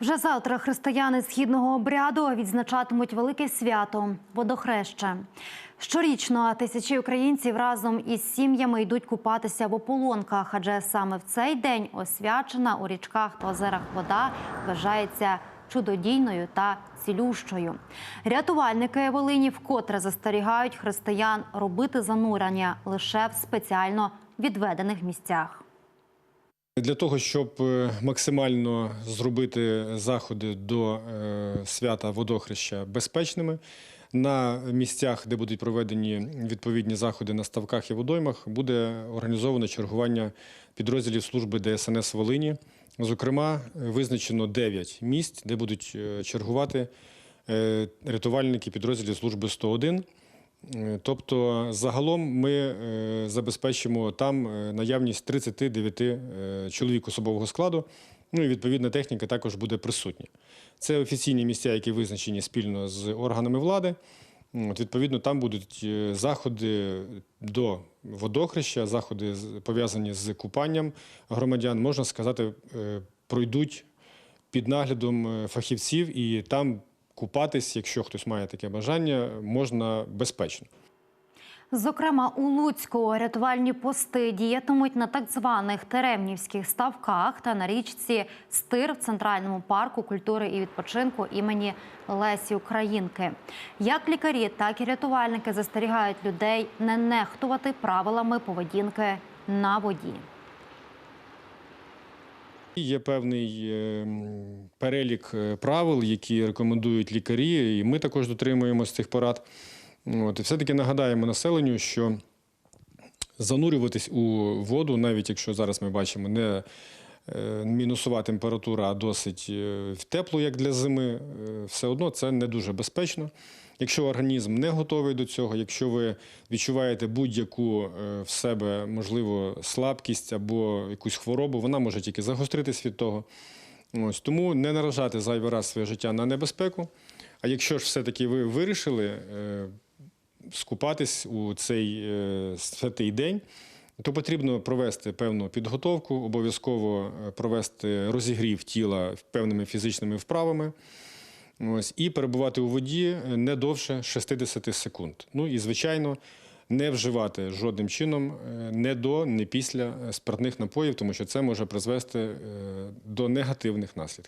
Вже завтра християни східного обряду відзначатимуть велике свято водохреще. Щорічно тисячі українців разом із сім'ями йдуть купатися в ополонках, адже саме в цей день освячена у річках та озерах вода вважається чудодійною та цілющою. Рятувальники Волині вкотре застерігають християн робити занурення лише в спеціально відведених місцях. Для того, щоб е, максимально зробити заходи до е, свята водохреща безпечними, на місцях, де будуть проведені відповідні заходи на ставках і водоймах, буде організовано чергування підрозділів служби ДСНС Волині. Зокрема, визначено 9 місць, де будуть е, чергувати рятувальники підрозділів служби 101. Е, Тобто, загалом ми е, забезпечимо там е, наявність 39 е, чоловік особового складу. Ну і відповідна техніка також буде присутня. Це офіційні місця, які визначені спільно з органами влади. От, відповідно, там будуть заходи до водохреща, заходи пов'язані з купанням громадян, можна сказати, пройдуть під наглядом фахівців, і там купатись, якщо хтось має таке бажання, можна безпечно. Зокрема, у Луцьку рятувальні пости діятимуть на так званих Теремнівських ставках та на річці Стир в центральному парку культури і відпочинку імені Лесі Українки. Як лікарі, так і рятувальники застерігають людей не нехтувати правилами поведінки на воді. Є певний е, перелік е, правил, які рекомендують лікарі, і ми також дотримуємося цих порад. От, і все-таки нагадаємо населенню, що занурюватись у воду, навіть якщо зараз ми бачимо не мінусова температура, досить е, теплу, як для зими, е, все одно це не дуже безпечно. Якщо організм не готовий до цього, якщо ви відчуваєте будь-яку е, в себе можливо слабкість або якусь хворобу, вона може тільки загостритись від того. Ось тому не наражати зайвий раз своє життя на небезпеку. А якщо ж все-таки ви вирішили е, скупатись у цей е, святий день, то потрібно провести певну підготовку, обов'язково е, провести розігрів тіла певними фізичними вправами. Ось, і перебувати у воді не довше 60 секунд. Ну і, звичайно, не вживати жодним чином е, не до, не після е, спиртних напоїв, тому що це може призвести е, до негативних наслідків.